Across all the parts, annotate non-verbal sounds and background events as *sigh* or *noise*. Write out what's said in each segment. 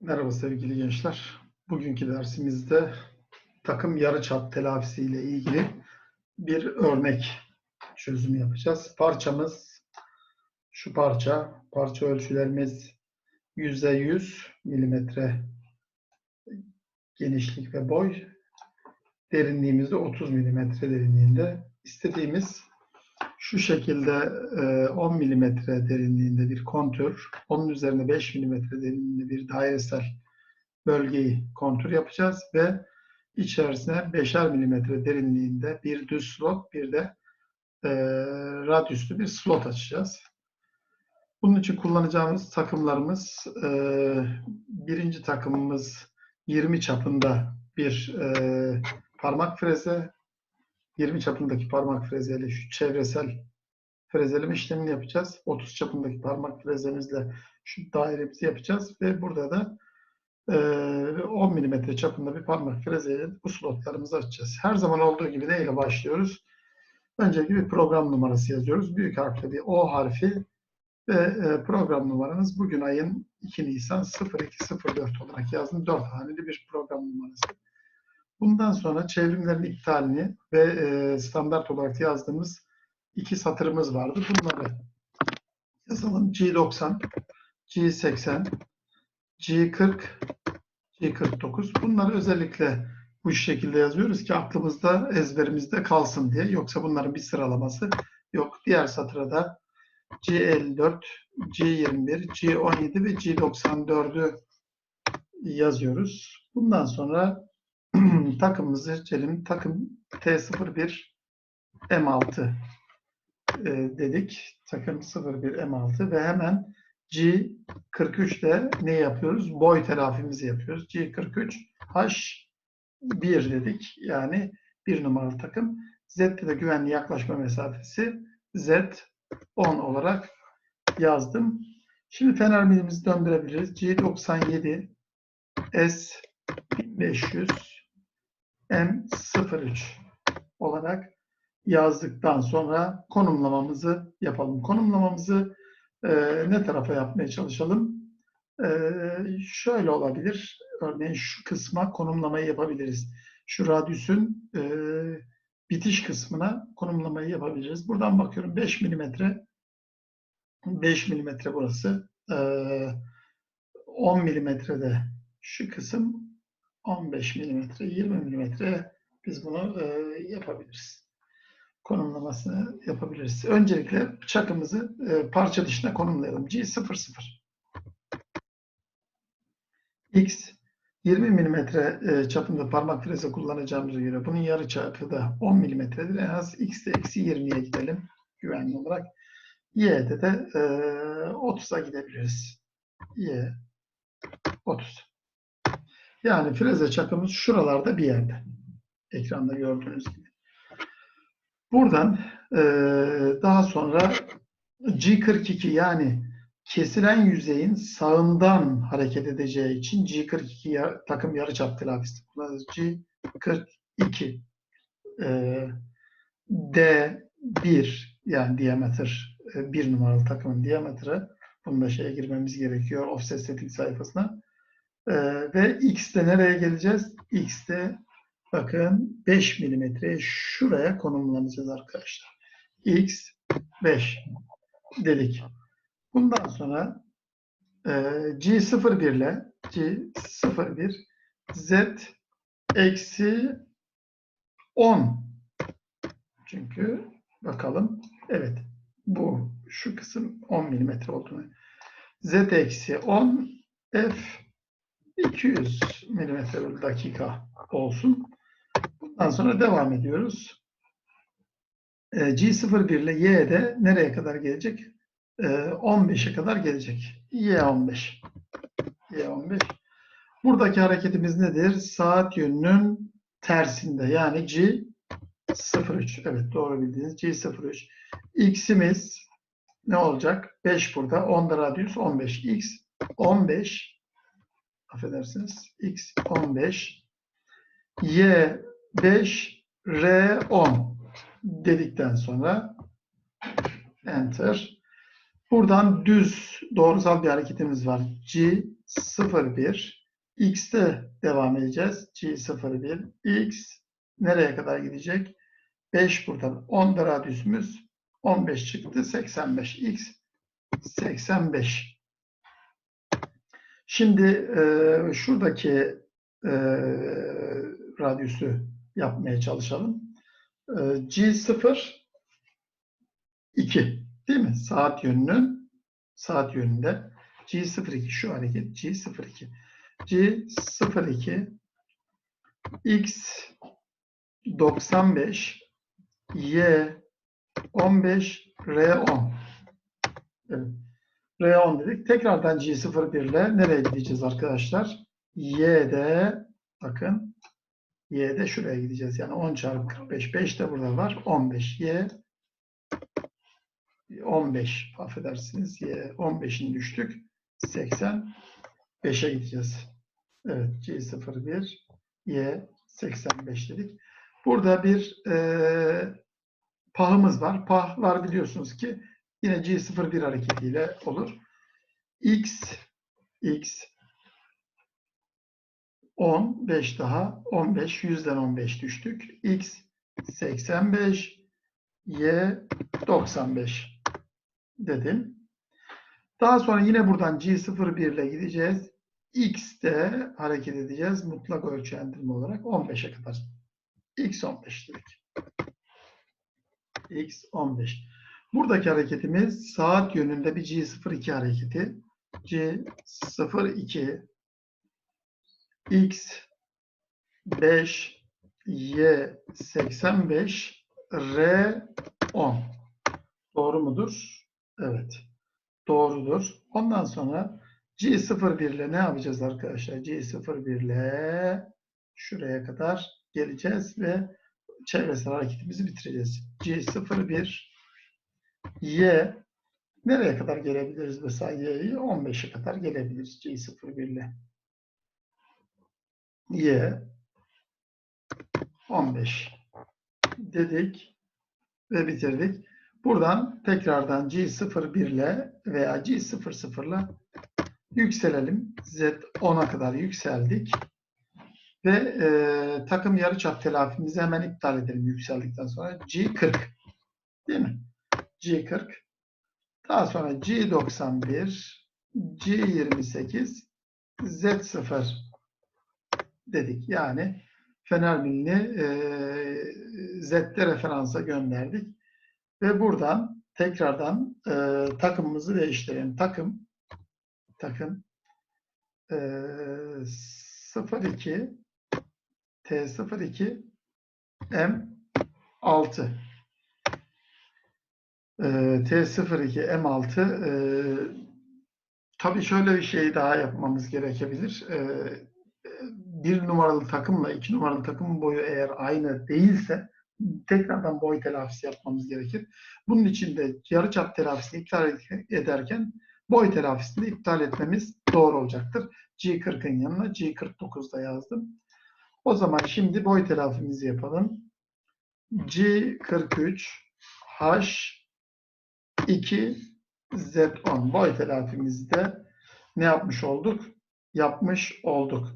Merhaba sevgili gençler. Bugünkü dersimizde takım yarıçap telafisi ile ilgili bir örnek çözümü yapacağız. Parçamız şu parça. Parça ölçülerimiz %100 milimetre genişlik ve boy. Derinliğimiz de 30 milimetre derinliğinde. İstediğimiz şu şekilde e, 10 milimetre derinliğinde bir kontür, onun üzerine 5 milimetre derinliğinde bir dairesel bölgeyi kontür yapacağız ve içerisine 5'er milimetre derinliğinde bir düz slot, bir de e, bir slot açacağız. Bunun için kullanacağımız takımlarımız, e, birinci takımımız 20 çapında bir e, parmak freze, 20 çapındaki parmak frezeyle şu çevresel frezeleme işlemini yapacağız. 30 çapındaki parmak frezemizle şu dairemizi yapacağız ve burada da e, 10 mm çapında bir parmak frezeyle bu slotlarımızı açacağız. Her zaman olduğu gibi neyle başlıyoruz? Öncelikle bir program numarası yazıyoruz. Büyük harfle bir O harfi ve e, program numaranız bugün ayın 2 Nisan 0204 olarak yazdım. 4 haneli bir program numarası. Bundan sonra çevrimlerin iptalini ve e, standart olarak yazdığımız iki satırımız vardı. Bunları yazalım. G90, G80, G40, G49. Bunları özellikle bu şekilde yazıyoruz ki aklımızda, ezberimizde kalsın diye. Yoksa bunların bir sıralaması yok. Diğer satıra da G54, G21, G17 ve G94'ü yazıyoruz. Bundan sonra *clears throat* takımımızı seçelim. Takım T01 M6 e, dedik. Takım 01 M6 ve hemen G43'te ne yapıyoruz? Boy telafimizi yapıyoruz. G43 H1 dedik. Yani bir numaralı takım. Z'de de güvenli yaklaşma mesafesi Z10 olarak yazdım. Şimdi fener milimizi döndürebiliriz. G97 S1500 M03 olarak yazdıktan sonra konumlamamızı yapalım. Konumlamamızı e, ne tarafa yapmaya çalışalım? E, şöyle olabilir. Örneğin şu kısma konumlamayı yapabiliriz. Şu radyüsün e, bitiş kısmına konumlamayı yapabiliriz. Buradan bakıyorum 5 milimetre 5 milimetre burası. E, 10 milimetrede şu kısım 15 milimetre, 20 milimetre biz bunu e, yapabiliriz. Konumlamasını yapabiliriz. Öncelikle çakımızı e, parça dışına konumlayalım. G00. X 20 milimetre e, çapında parmak freze kullanacağımıza göre bunun yarı çapı da 10 milimetredir. En az X'de eksi 20'ye gidelim güvenli olarak. Y'de de e, 30'a gidebiliriz. Y 30. Yani freze çakımız şuralarda bir yerde. Ekranda gördüğünüz gibi. Buradan e, daha sonra G42 yani kesilen yüzeyin sağından hareket edeceği için G42 yar, takım yarıçap telafisi kullanırız. G42 e, D1 yani diameter e, bir numaralı takımın diametre bunu da şeye girmemiz gerekiyor offset setting sayfasına. Ee, ve x'te nereye geleceğiz? x'te bakın 5 milimetre şuraya konumlanacağız arkadaşlar. x 5 dedik. Bundan sonra e, G01 ile G01 Z eksi 10 çünkü bakalım evet bu şu kısım 10 milimetre olduğunu Z eksi 10 F 200 milimetre dakika olsun. Bundan sonra devam ediyoruz. E, G01 ile Y de nereye kadar gelecek? E, 15'e kadar gelecek. Y15. Y15. Buradaki hareketimiz nedir? Saat yönünün tersinde. Yani G03. Evet doğru bildiğiniz G03. X'imiz ne olacak? 5 burada. 10 da radyüs 15. X 15 affedersiniz x 15 y 5 r 10 dedikten sonra enter Buradan düz doğrusal bir hareketimiz var. G01 X'te devam edeceğiz. G01 X nereye kadar gidecek? 5 buradan. 10 da radyüsümüz 15 çıktı. 85. X 85. Şimdi e, şuradaki e, radyüsü yapmaya çalışalım. E, G0 2 değil mi? Saat yönünün saat yönünde G02 şu hareket G02 G02 X 95 Y 15 R 10 evet. R 10 dedik. Tekrardan G01 ile nereye gideceğiz arkadaşlar? Y'de bakın Y'de şuraya gideceğiz. Yani 10 çarpı 45. 5 de burada var. 15. Y 15 affedersiniz. Y 15'in düştük. 85'e gideceğiz. Evet. C01 Y 85 dedik. Burada bir e, pahımız var. Pahlar biliyorsunuz ki yine G01 hareketiyle olur. X X 10, 5 daha 15, 100'den 15 düştük. X 85, Y 95 dedim. Daha sonra yine buradan G01 ile gideceğiz. X'te hareket edeceğiz. Mutlak ölçendirme olarak 15'e kadar. X 15 dedik. X 15. Buradaki hareketimiz saat yönünde bir G02 hareketi. G02 X 5 Y 85 R 10. Doğru mudur? Evet. Doğrudur. Ondan sonra G01 ile ne yapacağız arkadaşlar? G01 ile şuraya kadar geleceğiz ve çevresel hareketimizi bitireceğiz. G01 Y nereye kadar gelebiliriz mesela Y'yi? 15'e kadar gelebiliriz G01 ile. Y 15 dedik ve bitirdik. Buradan tekrardan G01 ile veya G00 ile yükselelim. Z 10'a kadar yükseldik. Ve e, takım yarıçap telafimizi hemen iptal edelim yükseldikten sonra. G40 değil mi? G40 daha sonra G91 G28 Z0 dedik. Yani Fener e, Z'de referansa gönderdik. Ve buradan tekrardan e, takımımızı değiştirelim. Takım takım e, 02 T02 M6 e, T02 M6 e, tabii şöyle bir şey daha yapmamız gerekebilir. E, bir numaralı takımla iki numaralı takımın boyu eğer aynı değilse tekrardan boy telafisi yapmamız gerekir. Bunun için de yarıçap telafisini iptal ederken boy telafisini iptal etmemiz doğru olacaktır. G40'ın yanına G49'da yazdım. O zaman şimdi boy telafimizi yapalım. G43 H2 Z10 boy telafimizde ne yapmış olduk? Yapmış olduk.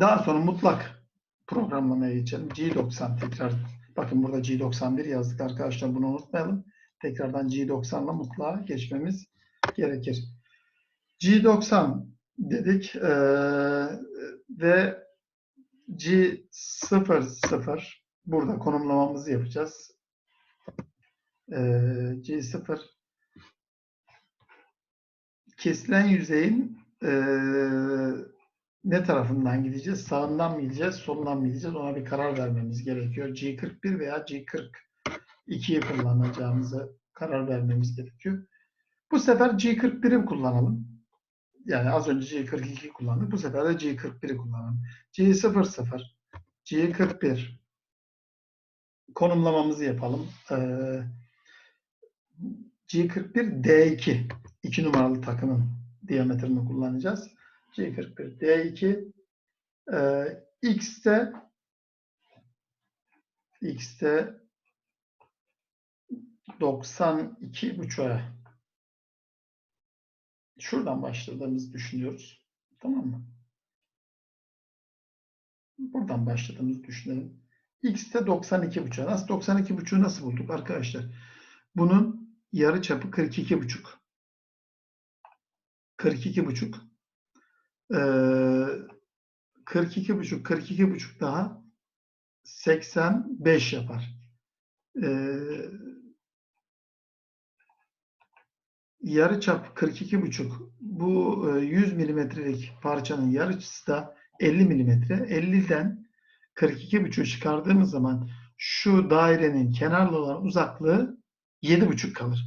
Daha sonra mutlak programlamaya geçelim. G90 tekrar. Bakın burada G91 yazdık arkadaşlar. Bunu unutmayalım. Tekrardan G90 ile mutlağa geçmemiz gerekir. G90 dedik ee, ve G00 burada konumlamamızı yapacağız. Ee, G0 kesilen yüzeyin ee, ne tarafından gideceğiz? Sağından mı gideceğiz, solundan mı gideceğiz? Ona bir karar vermemiz gerekiyor. G41 veya G42'yi kullanacağımızı karar vermemiz gerekiyor. Bu sefer G41'i kullanalım. Yani az önce G42 kullandık. Bu sefer de G41'i kullanalım. G00, G41 konumlamamızı yapalım. Ee, G41 D2 2 numaralı takımın diametrini kullanacağız. C41 D2 e, X'te X'te 92 buçuğa şuradan başladığımızı düşünüyoruz. Tamam mı? Buradan başladığımızı düşünelim. X de 92,5. Nasıl 92,5'u nasıl bulduk arkadaşlar? Bunun yarı çapı 42,5. 42,5. Ee, 42,5 42,5 daha 85 yapar. Ee, yarı çap 42,5. Bu e, 100 milimetrelik parçanın yarısı da 50 milimetre. 50'den 42,5 çıkardığımız zaman şu dairenin kenarlı olan uzaklığı 7,5 kalır.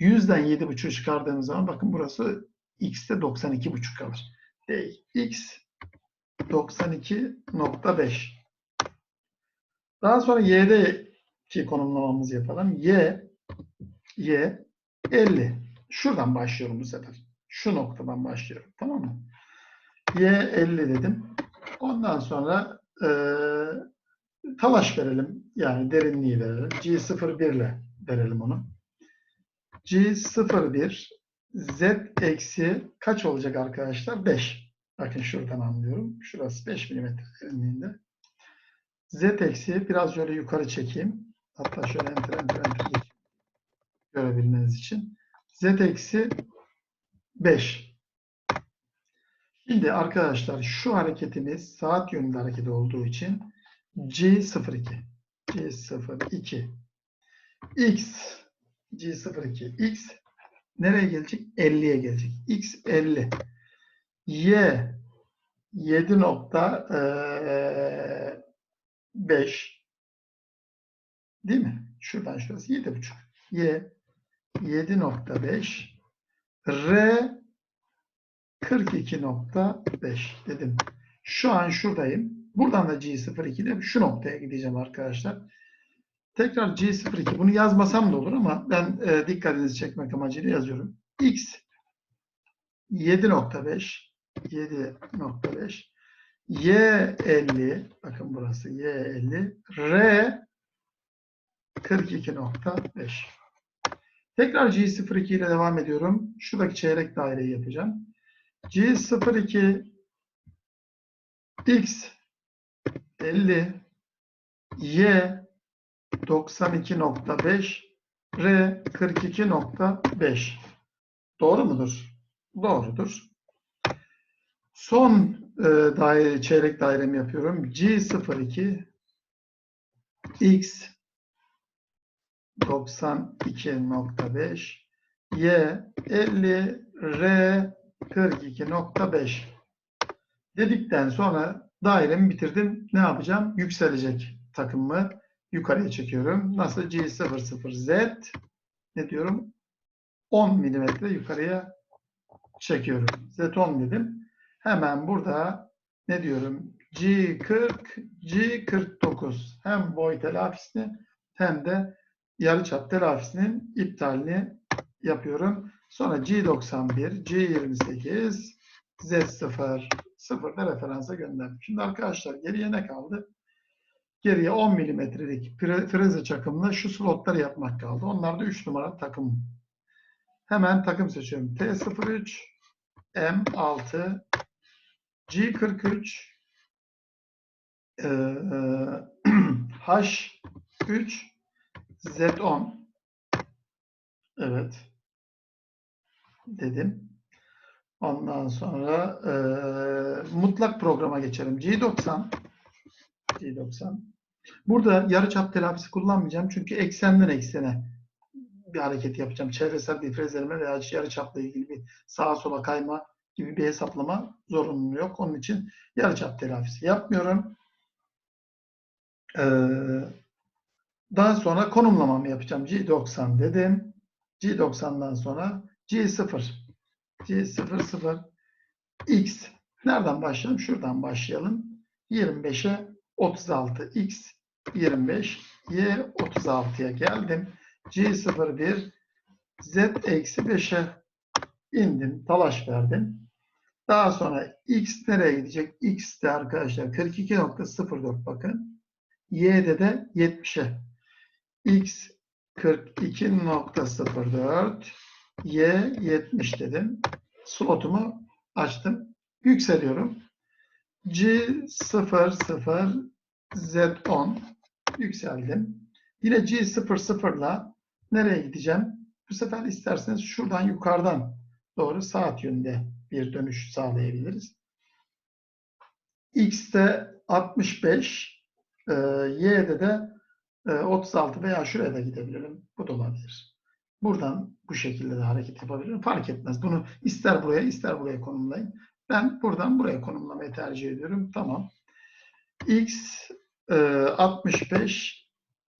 100'den 7,5 çıkardığımız zaman bakın burası x'te 92,5 kalır. E, x 92.5. Daha sonra y'deki konumlamamızı yapalım. y y 50. Şuradan başlıyorum bu sefer. Şu noktadan başlıyorum. Tamam mı? y 50 dedim. Ondan sonra e, talaş verelim. Yani derinliği verelim. G01 ile verelim onu. G01 Z eksi kaç olacak arkadaşlar? 5. Bakın şuradan anlıyorum. Şurası 5 mm derinliğinde. Z eksi biraz şöyle yukarı çekeyim. Hatta şöyle enter enter enter görebilmeniz için. Z eksi 5. Şimdi arkadaşlar şu hareketimiz saat yönünde hareket olduğu için G02. G02. X G02. X nereye gelecek? 50'ye gelecek. X 50. Y 7.5 değil mi? Şuradan şurası 7.5. Y 7.5 R 42.5 dedim. Şu an şuradayım. Buradan da G02'de şu noktaya gideceğim arkadaşlar. Tekrar G02. Bunu yazmasam da olur ama ben e, dikkatinizi çekmek amacıyla yazıyorum. X 7.5 7.5 Y50 bakın burası Y50 R 42.5 Tekrar G02 ile devam ediyorum. Şuradaki çeyrek daireyi yapacağım. G02 X 50 Y 92.5 R 42.5 Doğru mudur? Doğrudur. Son e, daire, çeyrek dairemi yapıyorum. G02 X 92.5 Y 50 R 42.5 dedikten sonra dairemi bitirdim. Ne yapacağım? Yükselecek takımımı yukarıya çekiyorum. Nasıl? G00Z ne diyorum? 10 milimetre yukarıya çekiyorum. Z10 dedim. Hemen burada ne diyorum? G40, G49 hem boy telafisini hem de yarıçap telafisinin iptalini yapıyorum. Sonra G91, G28, Z0, 0'da referansa gönderdim. Şimdi arkadaşlar geriye ne kaldı? Geriye 10 milimetrelik freze çakımla şu slotları yapmak kaldı. Onlar da 3 numara takım. Hemen takım seçiyorum. T03, M6, G43, H3, Z10. Evet. Dedim. Ondan sonra e, mutlak programa geçelim. G90. G90. Burada yarıçap telafisi kullanmayacağım. Çünkü eksenden eksene bir hareket yapacağım. Çevresel bir frezleme veya yarıçapla ilgili bir sağa sola kayma gibi bir hesaplama zorunluluğu yok. Onun için yarıçap telafisi yapmıyorum. Ee, daha sonra konumlamamı yapacağım. G90 dedim. G90'dan sonra G0. G00 X. Nereden başlayalım? Şuradan başlayalım. 25'e 36 X 25 Y 36'ya geldim. G01 Z eksi 5'e indim. Talaş verdim. Daha sonra X nereye gidecek? X de arkadaşlar 42.04 bakın. Y'de de 70'e. X 42.04 Y 70 dedim. slotumu açtım. Yükseliyorum. G00 Z10 yükseldim. Yine G00 ile nereye gideceğim? Bu sefer isterseniz şuradan yukarıdan doğru saat yönünde bir dönüş sağlayabiliriz. X'te 65, e, Y'de de e, 36 veya şuraya da gidebilirim. Bu da olabilir. Buradan bu şekilde de hareket yapabilirim. Fark etmez. Bunu ister buraya ister buraya konumlayın. Ben buradan buraya konumlamayı tercih ediyorum. Tamam. X e, 65,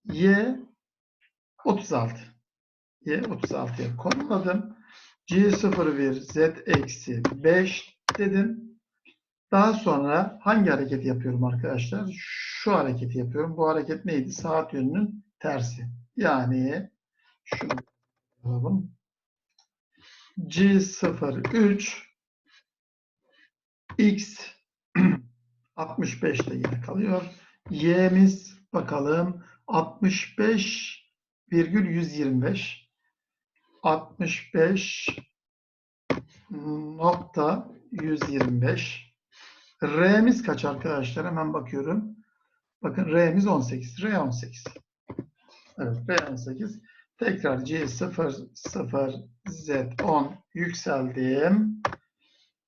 Y 36. Y 36'ya konumladım. C01 Z eksi 5 dedim. Daha sonra hangi hareketi yapıyorum arkadaşlar? Şu hareketi yapıyorum. Bu hareket neydi? Saat yönünün tersi. Yani şunu yapalım. G03 X *clears throat* 65 de yine kalıyor. Y'miz bakalım 65 virgül 125 65 nokta 125 R'miz kaç arkadaşlar? Hemen bakıyorum. Bakın R'miz 18. R 18. Evet R 18. Tekrar C0 0 Z10 yükseldim.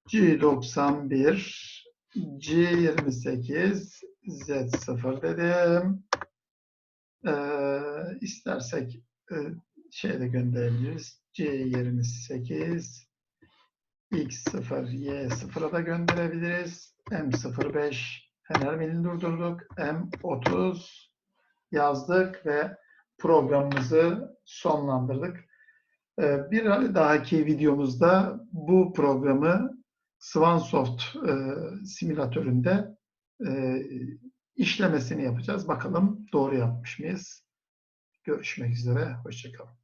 G91 C28 Z0 dedim. Ee, istersek e, şeyde gönderebiliriz. C28 X0, Y0'a da gönderebiliriz. M05 fener milini durdurduk. M30 yazdık ve programımızı sonlandırdık. Ee, Bir dahaki videomuzda bu programı Swansoft e, simülatöründe e, işlemesini yapacağız. Bakalım doğru yapmış mıyız? Görüşmek üzere. Hoşçakalın.